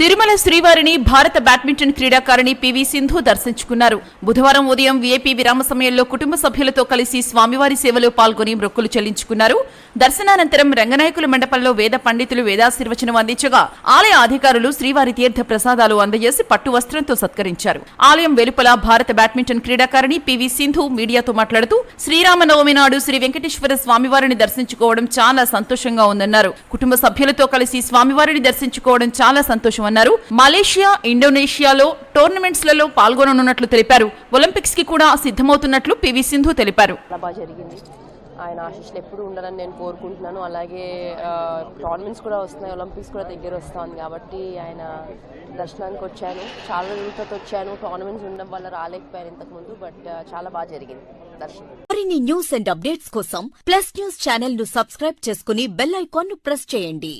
తిరుమల శ్రీవారిని భారత బ్యాడ్మింటన్ క్రీడాకారిణి పివి సింధు దర్శించుకున్నారు. బుధవారం ఉదయం వీఐపీ విరామ సమయంలో కుటుంబ సభ్యులతో కలిసి స్వామివారి సేవలో పాల్గొని మొక్కులు చెల్లించుకున్నారు. దర్శనానంతరం రంగనాయకుల మండపంలో వేద పండితులు వేదాశీర్వచనం అందించగా ఆలయ అధికారులు శ్రీవారి తీర్థ ప్రసాదాలు అందజేసి పట్టు వస్త్రంతో సత్కరించారు. ఆలయం వెలుపల భారత బ్యాడ్మింటన్ క్రీడాకారిణి పివి సింధు మీడియాతో మాట్లాడుతూ శ్రీరామనవమి నాడు శ్రీ వెంకటేశ్వర స్వామివారిని దర్శించుకోవడం చాలా సంతోషంగా ఉందన్నారు. కుటుంబ సభ్యులతో కలిసి స్వామివారిని దర్శించుకోవడం చాలా సంతోషం సంతోషమన్నారు మలేషియా ఇండోనేషియాలో టోర్నమెంట్స్లలో పాల్గొననున్నట్లు తెలిపారు. ఒలింపిక్స్కి కూడా సిద్ధమవుతున్నట్లు పివి సింధు తెలిపారు. చాలా బాగా జరిగింది. ఆయన ఆశీస్సులు ఎప్పుడు ఉండాలని నేను కోరుకుంటున్నాను. అలాగే టోర్నమెంట్స్ కూడా వస్తున్నాయి. ఒలింపిక్స్ కూడా దగ్గర వస్తుంది కాబట్టి ఆయన దర్శనానికి వచ్చాను. చాలా రోజుల తర్వాత వచ్చాను. టోర్నమెంట్స్ ఉండడం వల్ల రాలేకపోయాను ఇంతకుముందు బట్ చాలా బాగా జరిగింది దర్శనం. మరిన్ని న్యూస్ అండ్ అప్డేట్స్ కోసం ప్లస్ న్యూస్ ఛానల్ను సబ్స్క్రైబ్ చేసుకుని బెల్ ఐకాన్ను ప్రెస్ చేయండి.